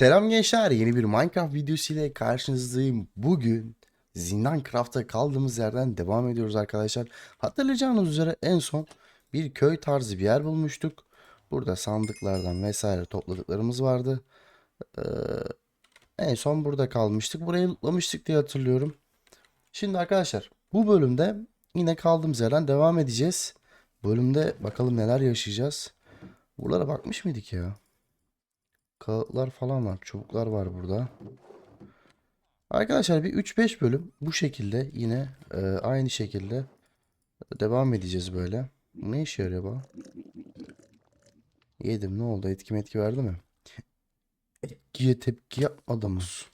Selam gençler, yeni bir Minecraft videosu ile karşınızdayım. Bugün Zindan Craft'ta kaldığımız yerden devam ediyoruz arkadaşlar. Hatırlayacağınız üzere en son bir köy tarzı bir yer bulmuştuk. Burada sandıklardan vesaire topladıklarımız vardı. Ee, en son burada kalmıştık. Burayı lootlamıştık diye hatırlıyorum. Şimdi arkadaşlar bu bölümde yine kaldığımız yerden devam edeceğiz. Bölümde bakalım neler yaşayacağız. Buralara bakmış mıydık ya? Kağıtlar falan var. Çubuklar var burada. Arkadaşlar bir 3-5 bölüm bu şekilde yine e, aynı şekilde devam edeceğiz böyle. Ne işe yarıyor bu? Yedim ne oldu? Etki etki verdi mi? Etkiye tepki yapmadığımız.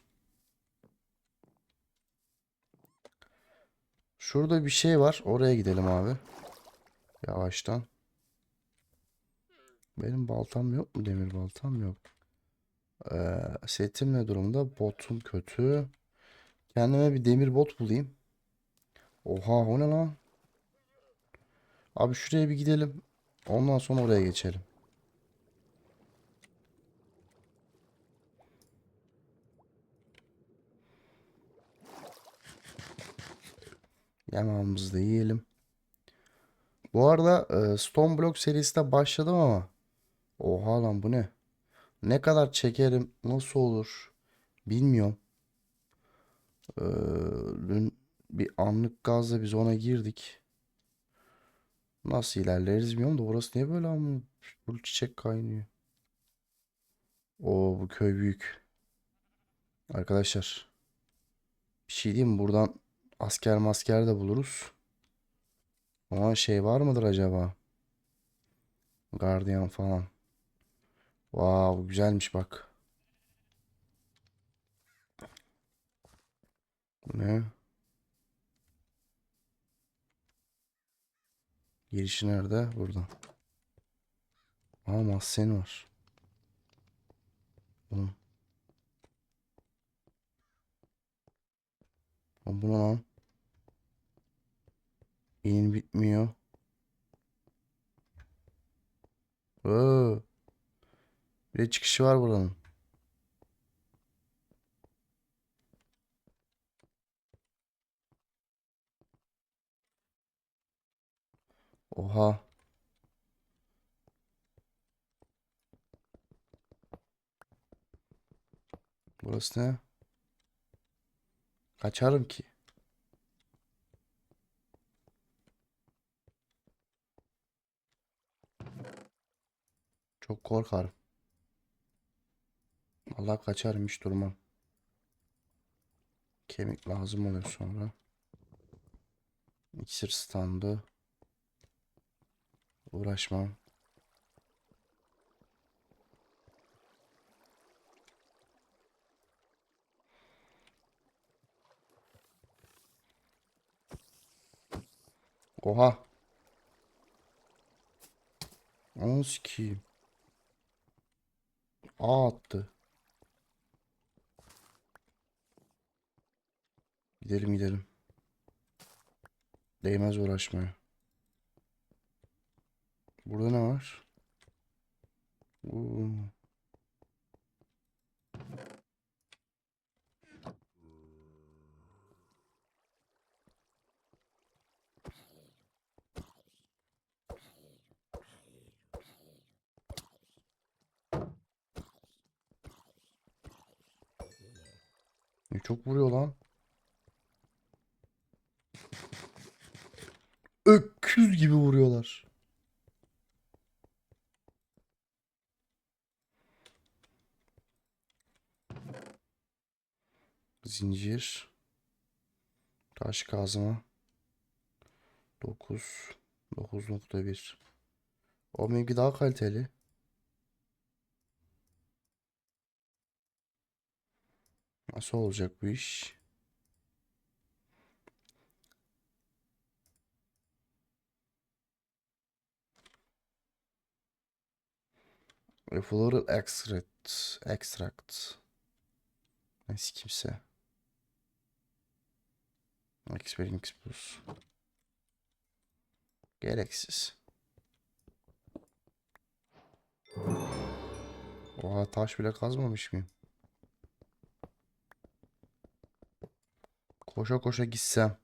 Şurada bir şey var. Oraya gidelim abi. Yavaştan. Benim baltam yok mu? Demir baltam yok. Ee, setim ne durumda? Botum kötü. Kendime bir demir bot bulayım. Oha o ne lan? Abi şuraya bir gidelim. Ondan sonra oraya geçelim. Yemeğimizi de yiyelim. Bu arada e, Stone Block serisine başladım ama Oha lan bu ne? Ne kadar çekerim, nasıl olur bilmiyorum. Ee, dün bir anlık gazla biz ona girdik. Nasıl ilerleriz bilmiyorum da burası niye böyle ama bu çiçek kaynıyor. Oo bu köy büyük. Arkadaşlar bir şey diyeyim? Buradan asker masker de buluruz. Ama şey var mıdır acaba? Gardiyan falan. Wow, güzelmiş bak. Ne? Girişi nerede? Burada. Aa mahzen var. Bunun. Lan Bu ne lan? İnin bitmiyor. Oo. Bir çıkışı var buranın. Oha. Burası ne? Kaçarım ki. Çok korkarım. Allah kaçarım hiç. Kemik lazım oluyor sonra. İksir standı. Uğraşmam. Oha. Onu sikeyim. Aa attı. Gidelim gidelim. Değmez uğraşmaya. Burada ne var? Oo. Ne çok vuruyor lan. Öküz gibi vuruyorlar. Zincir. Taş kazma. 9. 9.1. O benimki daha kaliteli. Nasıl olacak bu iş? E, Floral extract. Extract. Neyse kimse. Experience Plus. Gereksiz. Oha taş bile kazmamış mıyım? Koşa koşa gitsem.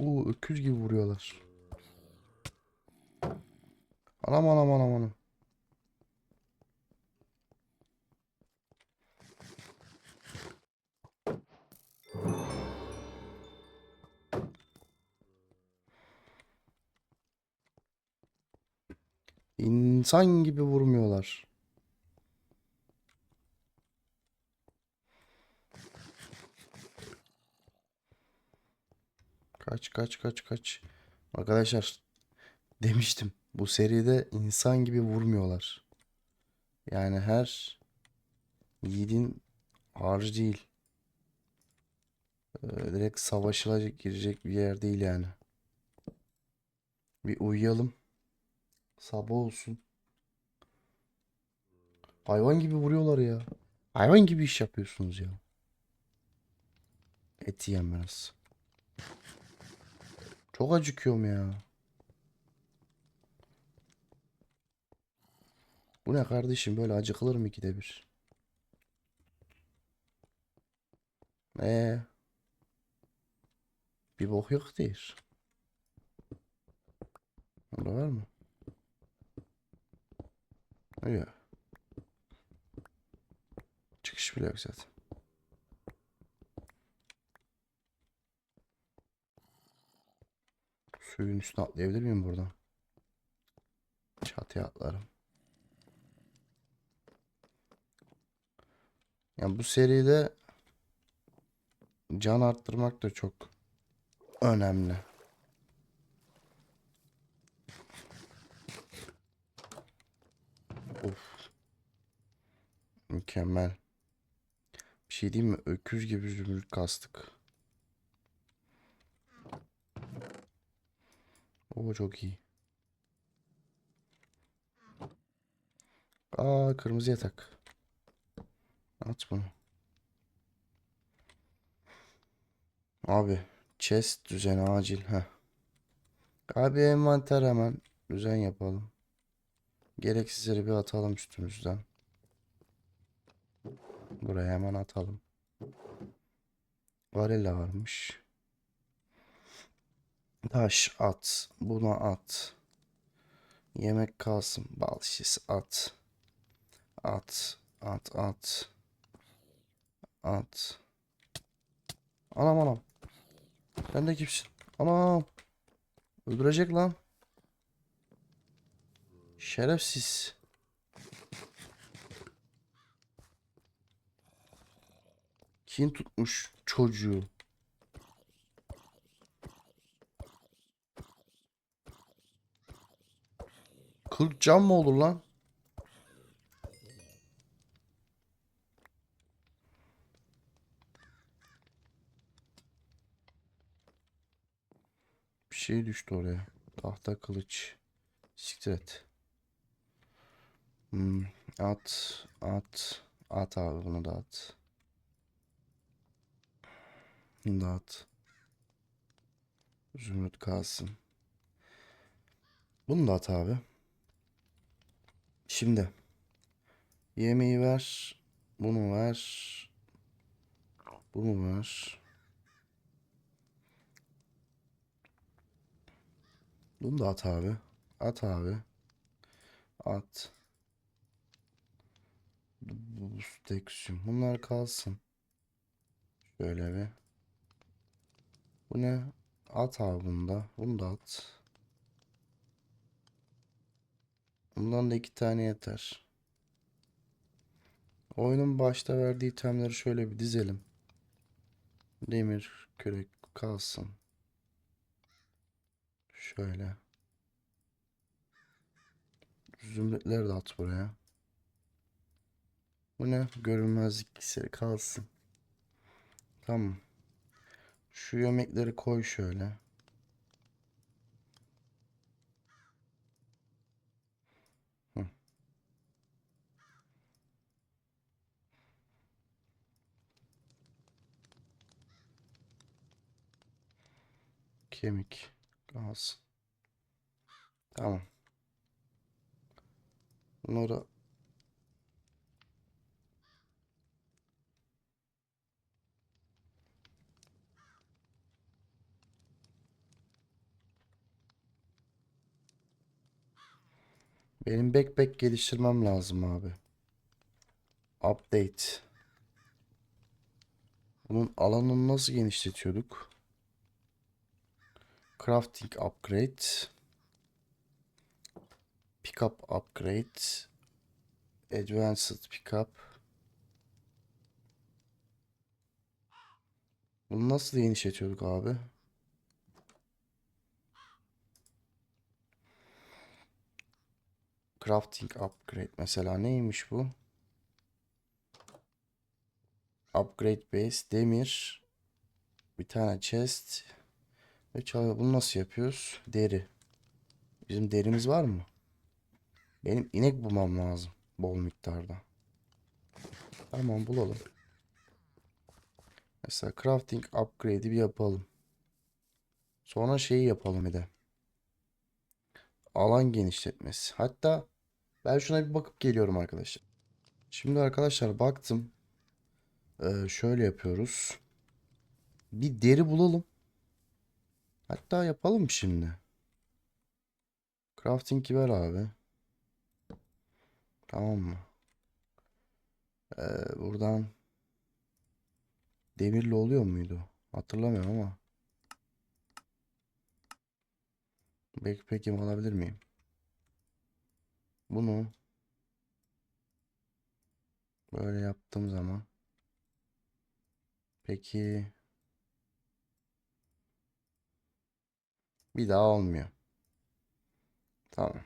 Oo öküz gibi vuruyorlar. Anam anam anam anam. İnsan gibi vurmuyorlar. Kaç kaç kaç kaç. Arkadaşlar demiştim bu seride insan gibi vurmuyorlar. Yani her yiğidin harcı değil. Ee, direkt savaşılacak girecek bir yer değil yani. Bir uyuyalım. Sabah olsun. Hayvan gibi vuruyorlar ya. Hayvan gibi iş yapıyorsunuz ya. Et yiyem biraz. Çok acıkıyorum ya. Bu ne kardeşim böyle acıkılır mı ikide bir? Ee, bir bok yok değil. Burada var mı? Yok. Çıkış bile yok zaten. Suyun üstüne atlayabilir miyim buradan? Çatıya atlarım. Yani bu seride can arttırmak da çok önemli. Of. Mükemmel. Bir şey diyeyim mi? Öküz gibi zümrüt kastık. O çok iyi. Aa kırmızı yatak. At bunu. Abi chest düzeni acil. Heh. Abi envanter hemen düzen yapalım. Gereksizleri bir atalım üstümüzden. Buraya hemen atalım. Varilla varmış. Taş at. Buna at. Yemek kalsın. Bal şişesi at. At. At at. At. Anam anam. Sen de kimsin? Anam. Öldürecek lan. Şerefsiz. Kim tutmuş çocuğu? Kırk can mı olur lan? Bir şey düştü oraya. Tahta kılıç. Siktir et. Hmm, at, at, at abi bunu da at. Bunu da at. Zümrüt kalsın. Bunu da at abi. Şimdi. Yemeği ver. Bunu ver. Bunu ver. Bunu da at abi. At abi. At. Bu tekstüm. Bunlar kalsın. Şöyle bir. Bu ne? At abi bunu da. Bunu da at. Bundan da iki tane yeter. Oyunun başta verdiği itemleri şöyle bir dizelim. Demir, kürek kalsın. Şöyle. Zümrütleri de at buraya. Bu ne? Görünmezlik iksiri kalsın. Tamam. Şu yemekleri koy şöyle. Kemik kalsın. Tamam. Bunları Benim backpack geliştirmem lazım abi. Update. Bunun alanını nasıl genişletiyorduk? Crafting upgrade. Pickup upgrade. Advanced pickup. Bunu nasıl genişletiyorduk abi? Crafting upgrade mesela neymiş bu? Upgrade base demir bir tane chest ve çay bunu nasıl yapıyoruz? Deri. Bizim derimiz var mı? Benim inek bulmam lazım bol miktarda. Tamam bulalım. Mesela crafting upgrade'i bir yapalım. Sonra şeyi yapalım bir de. Alan genişletmesi. Hatta ben şuna bir bakıp geliyorum arkadaşlar. Şimdi arkadaşlar baktım. Ee, şöyle yapıyoruz. Bir deri bulalım. Hatta yapalım şimdi. Crafting'i ver abi. Tamam mı? Ee, buradan demirli oluyor muydu? Hatırlamıyorum ama. Backpack'imi alabilir miyim? Bunu böyle yaptığım zaman peki bir daha olmuyor. Tamam.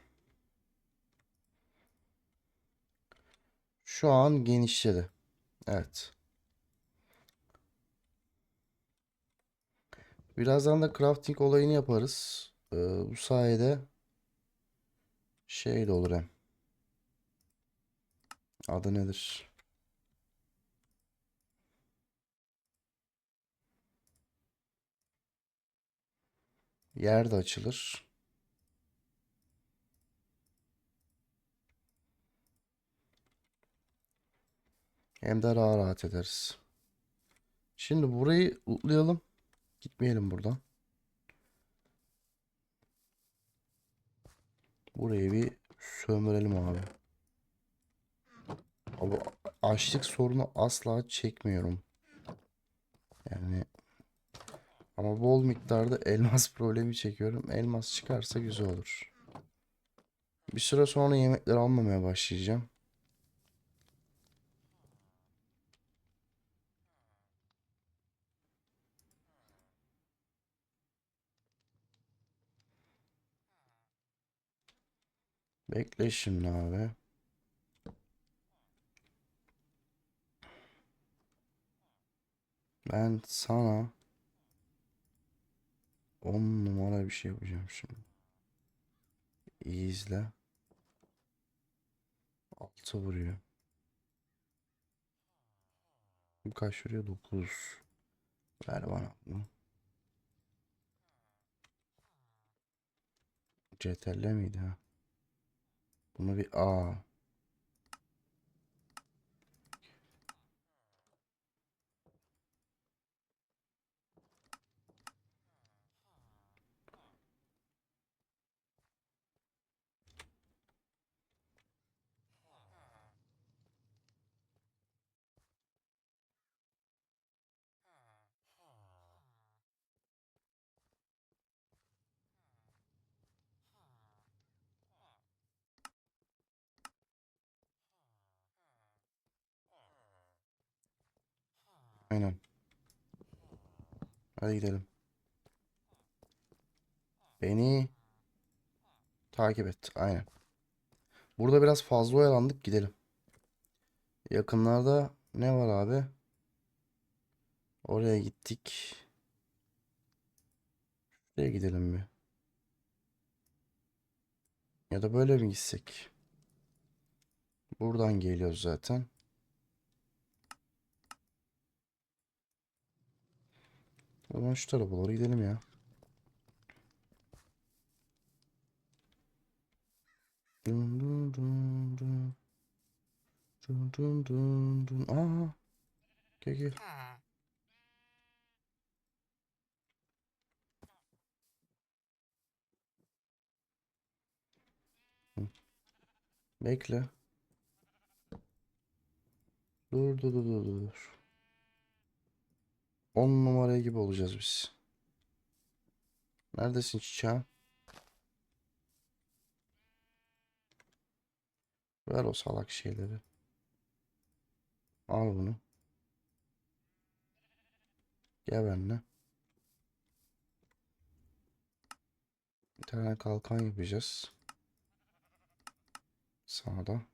Şu an genişledi. Evet. Birazdan da crafting olayını yaparız. Ee, bu sayede şey de olur hem. Adı nedir? Yer de açılır. Hem de rahat rahat ederiz. Şimdi burayı lootlayalım. Gitmeyelim buradan. Burayı bir sömürelim abi. Abi açlık sorunu asla çekmiyorum. Yani ama bol miktarda elmas problemi çekiyorum. Elmas çıkarsa güzel olur. Bir süre sonra yemekleri almamaya başlayacağım. Bekle şimdi abi. Ben sana 10 numara bir şey yapacağım şimdi. İyi izle. 6 vuruyor. Kaç vuruyor? 9. Ver bana bunu. CTRL miydi ha? Bunu bir A. Aynen. Hadi gidelim. Beni takip et. Aynen. Burada biraz fazla oyalandık. Gidelim. Yakınlarda ne var abi? Oraya gittik. Şuraya gidelim mi? Ya da böyle mi gitsek? Buradan geliyoruz zaten. O zaman şu tarafa doğru gidelim ya. Dun dun dun dun. Dun dun dun dun. Aa. Gel gel. Bekle. Dur dur dur dur dur. 10 numara gibi olacağız biz. Neredesin çiçeğim? Ver o salak şeyleri. Al bunu. Gel benimle. Bir tane kalkan yapacağız. Sağda.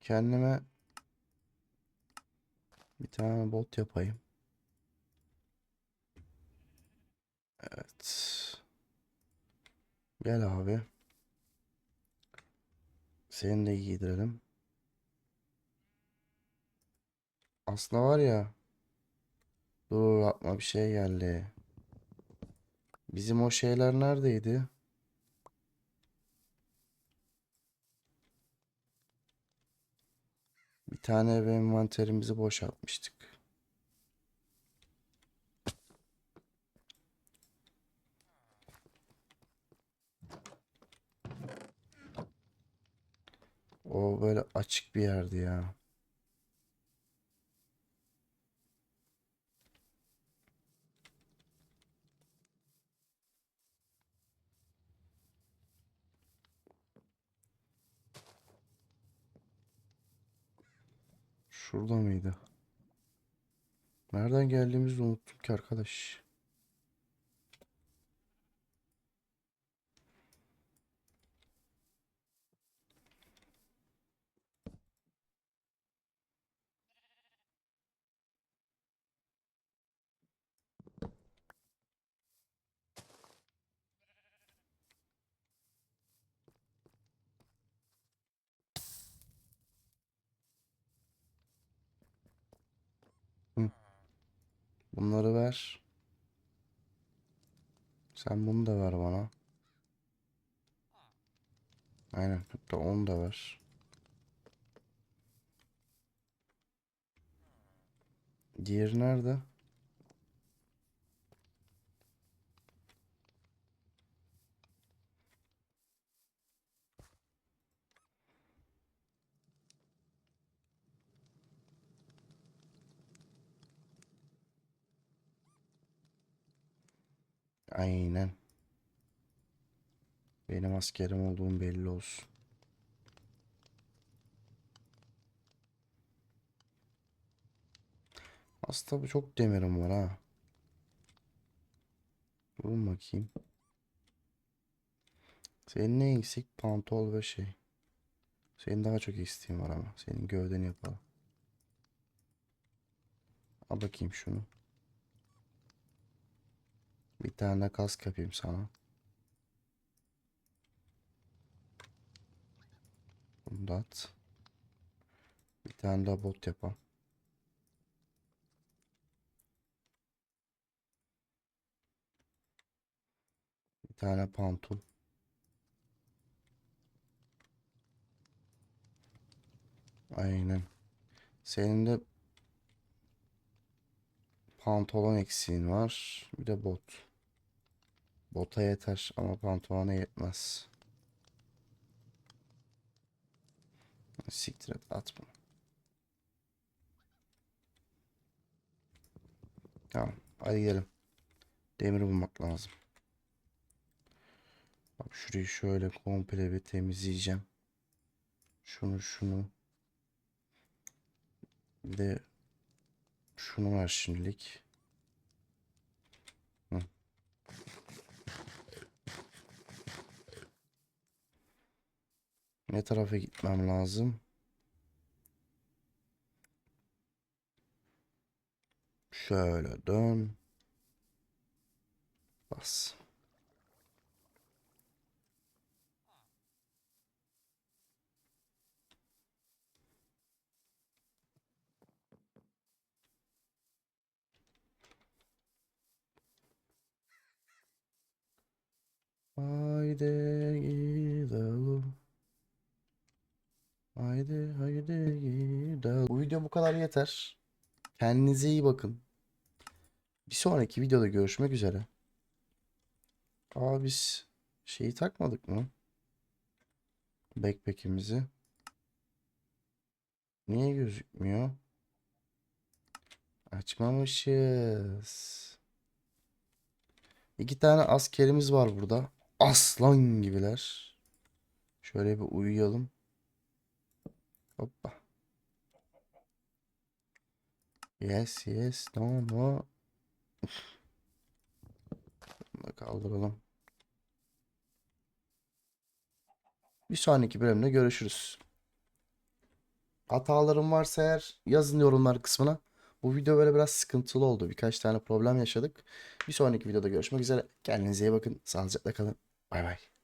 Kendime bir tane bot yapayım. Gel abi. Seni de giydirelim. Aslında var ya. Dur aklıma bir şey geldi. Bizim o şeyler neredeydi? Bir tane ev envanterimizi boşaltmıştık. Böyle açık bir yerdi ya. Şurada mıydı? Nereden geldiğimizi unuttum ki arkadaş. Bunları ver. Sen bunu da ver bana. Aynen. Hatta onu da ver. Diğeri nerede? Aynen. Benim askerim olduğum belli olsun. Aslında bu çok demirim var ha. Durun bakayım. Senin ne eksik? Pantol ve şey. Senin daha çok isteğin var ama. Senin gövdeni yapalım. Al bakayım şunu. Bir tane kask yapayım sana. Bunu da at. Bir tane daha bot yapalım. Bir tane pantol. Aynen. Senin de pantolon eksiğin var. Bir de bot. Bota yeter ama pantolona yetmez. Siktir et at bunu. Tamam. Hadi gidelim. Demir bulmak lazım. Bak şurayı şöyle komple bir temizleyeceğim. Şunu şunu. Bir de şunu var şimdilik. Ne tarafa gitmem lazım? Şöyle dön. Bas. Haydi gidelim. Haydi haydi gidelim. Bu video bu kadar yeter. Kendinize iyi bakın. Bir sonraki videoda görüşmek üzere. Aa biz şeyi takmadık mı? Backpack'imizi. Niye gözükmüyor? Açmamışız. İki tane askerimiz var burada. Aslan gibiler. Şöyle bir uyuyalım. Hoppa. Yes yes no no. Bunu kaldıralım. Bir sonraki bölümde görüşürüz. Hatalarım varsa eğer yazın yorumlar kısmına. Bu video böyle biraz sıkıntılı oldu. Birkaç tane problem yaşadık. Bir sonraki videoda görüşmek üzere. Kendinize iyi bakın. Sağlıcakla kalın. Bay bay.